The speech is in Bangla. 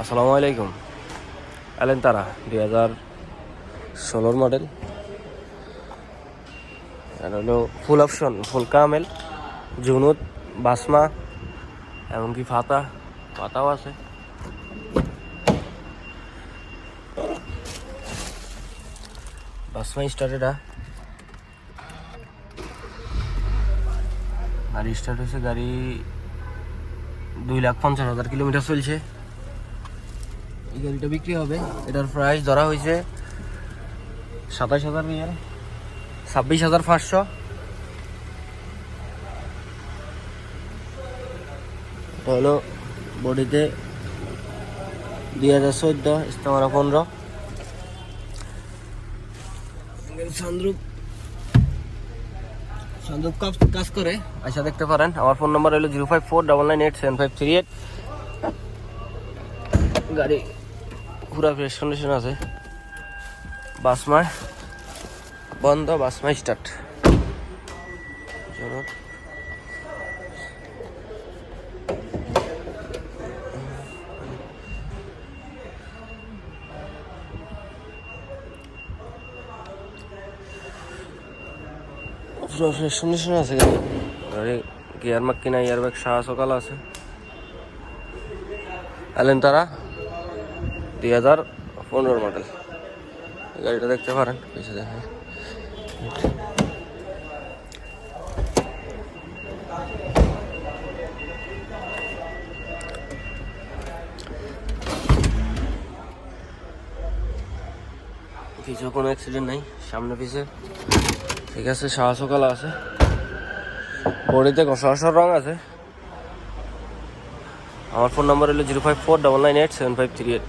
আসসালামু আলাইকুম। এলেন তারা, দুই হাজার ষোলোর মডেল আর হলো ফুল অপশন ফুল কামেল জুনুদ, বাসমা, এমনকি ফাতা পাতাও আছে। বাসমা স্টার্ট এটা। গাড়ি স্টার্ট হয়েছে গাড়ি দুই লাখ পঞ্চাশ হাজার কিলোমিটার চলছে। এই গাড়িটা বিক্রি হবে। এটার প্রাইস ধরা হয়েছে সাতাশ হাজার রিয়াল ছাব্বিশ হাজার পাঁচশো। এটা হলো বডিতে দুই হাজার চোদ্দ ইস্তেমারা পনেরো। কাজ- কাজ করে। আচ্ছা দেখতে পারেন। আমার ফোন নাম্বার হলো zero five four double nine eight seven five three eight. গাড়ি পুরা ফ্রেশ কন্ডিশন আছে। বাসমায় বন্ধ বাসমায় স্টার্ট পুরো ফ্রেশ আছে গাড়ি। গিয়ার মাক কিনা ইয়ার ব্যাগ সাহা সকাল আছে। এলেন তারা? দুই হাজার পনেরো মডেল গাড়িটা দেখতে পারেন পিছিয়ে দেখেন। কিছু কোনো অ্যাক্সিডেন্ট নাই, সামনে পিছে। ঠিক আছে সাহা সকাল আছে। বডিতে ঘষা রং আছে। আমার ফোন নাম্বার হলো zero five four double nine eight seven five three eight.